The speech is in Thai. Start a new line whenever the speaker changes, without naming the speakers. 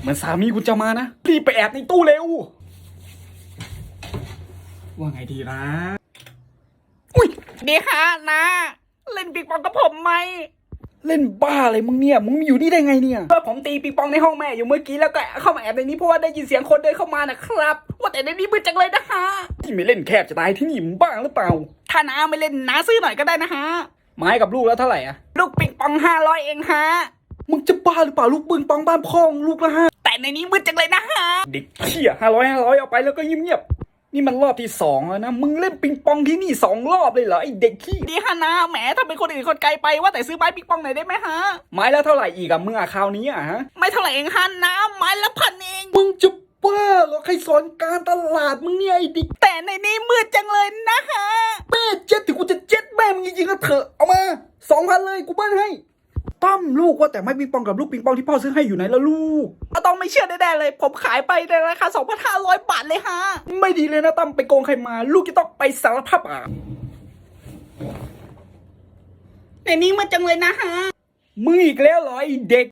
เหมือนสามีกูจะมานะ รีบไปแอบในตู้เร็ว ว่าไงดีนะอุ้ย
ดีค่ะนะเล่นปิงปองกับผมไหม
เล่นบ้าอะไรมึงเนี่ย มึงมาอยู่นี่ได้ไงเนี่ยก็ผมตีปิงปองในห้องแม่อยู่เมื่อกี้แล้วก็เข้ามาแอบในนี้เพราะว่าได้ยินเสียงคนเดินเข้ามานะครับ
ว่าแต่ในนี้มืดจังเลยนะคะ
ที่ไม่เล่นแคบจะตายที่นี่มึงบ้าหรือเปล่า
ถ้าน้าไม่เล่นน้าซื้อหน่อยก็ได้นะฮะ
ไม้กับลูกแล้วเท่าไหร่อะ
ลูกปิงปองห้าร้อยเองฮะ
มึงจะบ้าหรือเปล่าลูกปืนปองบ้านพ่องลูกละห้า
แต่ในนี้มืดจังเลยนะฮะ
เด็กเขี้ยห้าร้อยห้าร้อยเอาไปแล้วก็เงียบๆนี่มันรอบที่สองแล้วนะมึงเล่นปิงปองที่นี่สองรอบเลยเหรอไอเด็กขี้
ดีค่ะนะแหมถ้าเป็นคนอื่นคนไกลไปว่าแต่ซื้อไม้ปิงปองหน่อยได้ไหมฮะ
ไม้แล้วเท่าไหร่อีกอะมึงอะคราวนี้อะฮะ
ไม่เท่าไหร่เองฮะนะไม้ละพันเอง
มึงจะบ้าเหรอใครสอนการตลาดมึงเนี่ยไอ้เดิ
แต่ในนี้มืดจังเลยนะฮะ
แม่เจ็ดถึงกูจะเจ็ดแม่มึงจริงๆก็เถอะเอามาสองพันเลยกูเบิ้ลให้ ตั้มลูกว่าแต่ไม้ปิงปองกับลูกปิงปองที่พ่อซื้อให้อยู่ไหนแล้วลูก
ก็ต้องไม่เชื่อแน่ๆเลย ผมขายไปในราคา2,500 บาทเลยฮะ
ไม่ดีเลยนะตั้มไปโกงใครมา ลูกจะต้องไปสารภาพอะ
ในนี้มืดจังเลยนะฮะ
มึงอีกแล้วเหรอไอ้เด็ก